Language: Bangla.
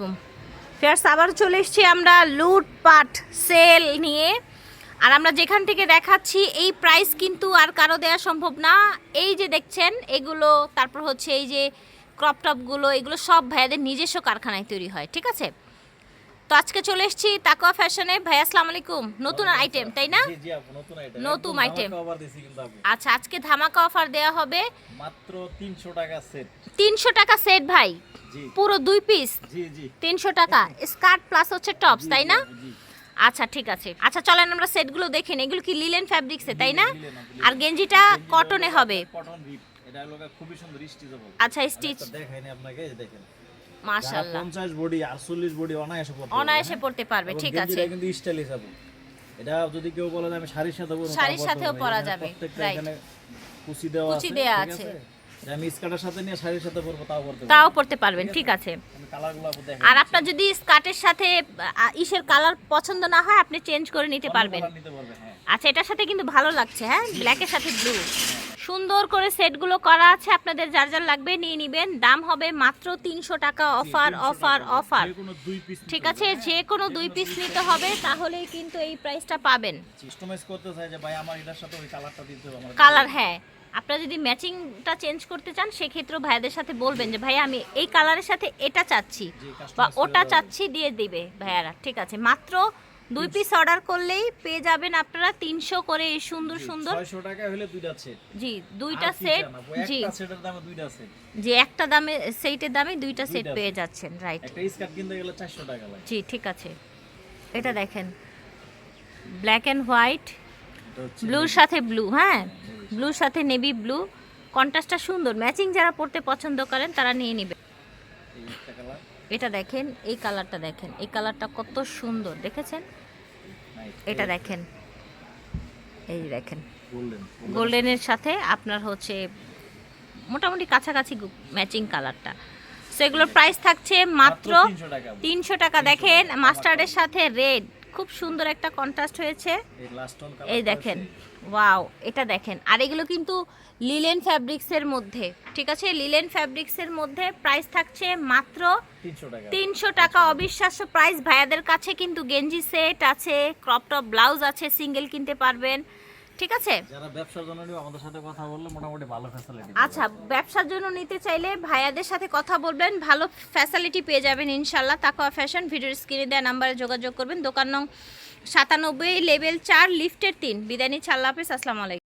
আলাইকুম ফেয়ার্স আবার চলে এসেছি আমরা লুটপাট, সেল নিয়ে। আর আমরা যেখান থেকে দেখাচ্ছি, এই প্রাইস কিন্তু আর কারও দেওয়া সম্ভব না। এই যে দেখছেন, এগুলো, তারপর হচ্ছে এই যে ক্রপ টপগুলো এগুলো সব ভাইয়াদের নিজস্ব কারখানায় তৈরি হয়, ঠিক আছে? তো আজকে চলে এসেছি তাকওয়া ফ্যাশনে। ভাই আসসালামু আলাইকুম নতুন আইটেম তাই না? জি জি আপু নতুন আইটেম আচ্ছা আজকে ধামাকা অফার দেওয়া হবে মাত্র 300 টাকা সেট তিনশো টাকা সেট ভাই। জি। পুরো দুই পিস জি জি। তিনশো টাকা। স্কার্ট প্লাস হচ্ছে টপস তাই না? আচ্ছা ঠিক আছে। আচ্ছা চলেন আমরা সেটগুলো দেখে নিই। এগুলো কি লিলেন ফ্যাব্রিক্সে তাই না। আর গেঞ্জিটা কটনে হবে। কটন এটা খুবই সুন্দর স্টিচেবল আচ্ছা স্টিচ দেখাইনি আপনাকে দেখেন। মাশাআল্লাহ। 50 বডি 48 বডি অনায়াসে পড়তে অনায়াসে পড়তে পারবে ঠিক আছে। কিন্তু স্টাইলিশ আপু। এটা যদি কেউ বলে আমি শাড়ির সাথে পরবো শাড়ির তাও সাথেও পরতে পরা যাবে, প্রত্যেকটা কুচি দেওয়া কুচি আছে আছে। আমি স্কার্টের সাথে নিয়ে শাড়ির সাথে পরবো তাও পরতে তাও পারব পড়তে পারবেন ঠিক আছে? আর আপনার যদি স্কার্টের সাথে ইসের কালার পছন্দ না হয় আপনি চেঞ্জ করে নিতে পারবেন। হ্যাঁ। আচ্ছা এটার সাথে কিন্তু ভালো লাগছে হ্যাঁ? ব্ল্যাকের সাথে ব্লু। সুন্দর করে সেটগুলো করা আছে আপনাদের যার যার লাগবে নিয়ে নেবেন। দাম হবে মাত্র তিনশো টাকা অফার অফার অফার ঠিক আছে যে কোনো দুই পিস নিতে হবে তাহলেই কিন্তু এই প্রাইসটা পাবেন। কাস্টমাইজ করতে চাই যে ভাই আমার এটার সাথে ওই কালারটা দিতে হবে আমার কালার হ্যাঁ। আপনারা যদি ম্যাচিংটা চেঞ্জ করতে চান সেক্ষেত্রেও ভাইয়াদের সাথে বলবেন যে ভাই আমি এই কালারের সাথে এটা চাচ্ছি বা ওটা চাচ্ছি দিয়ে দিবে ভাইয়ারা। ঠিক আছে মাত্র দুই পিস অর্ডার করলেই পেয়ে যাবেন আপনারা তিনশো করে এই সুন্দর সুন্দর 600 টাকা হলে দুইটা সেট জি দুইটা সেট জি একটা সেটের দামে দুইটা সেট যে একটা দামে দুইটা সেট পেয়ে যাচ্ছেন রাইট একটা স্কার্ট কিনতে গেলে 400 টাকা লাগে। জি ঠিক আছে। এটা দেখেন। ব্ল্যাক অ্যান্ড হোয়াইট ব্লুর সাথে ব্লু হ্যাঁ? ব্লুর সাথে নেভি ব্লু কন্ট্রাস্টটা সুন্দর। ম্যাচিং যারা পড়তে পছন্দ করেন তারা নিয়ে নেবে। এটা দেখেন এই কালারটা দেখেন। এই কালারটা কত সুন্দর দেখেছেন? এটা দেখেন। এই দেখেন। গোল্ডেন গোল্ডেনের সাথে আপনার হচ্ছে মোটামুটি কাছাকাছি ম্যাচিং কালারটা সো এগুলোর প্রাইস থাকছে মাত্র তিনশো টাকা দেখেন মাস্টার্ডের সাথে রেড খুব সুন্দর একটা কন্ট্রাস্ট হয়েছে। এই দেখেন ওয়াও এটা দেখেন। আর এগুলো কিন্তু লিলেন ফ্যাব্রিক্সের মধ্যে ঠিক আছে? লিলেন ফ্যাব্রিক্সের মধ্যে প্রাইস থাকছে মাত্র তিনশো টাকা। অবিশ্বাস্য প্রাইস ভাইয়াদের কাছে কিন্তু গেঞ্জি সেট আছে ক্রপ টপ ব্লাউজ আছে সিঙ্গেল কিনতে পারবেন। ঠিক আছে? যারা ব্যবসার জন্য নিবে আমাদের সাথে কথা বললে মোটামুটি ভালো ফ্যাসিলিটি আচ্ছা ব্যবসার জন্য নিতে চাইলে ভাইয়াদের সাথে কথা বলবেন ভালো ফ্যাসিলিটি পেয়ে যাবেন ইনশাআল্লাহ। তাকওয়া ফ্যাশন ভিডিওর স্ক্রিনে দেওয়া নাম্বারে যোগাযোগ করবেন। দোকান নং সাতানব্বই লেভেল চার লিফটের তিন। বিদায় চাল্লাপেস আল্লাহ হাফিজ আসসালামু আলাইকুম।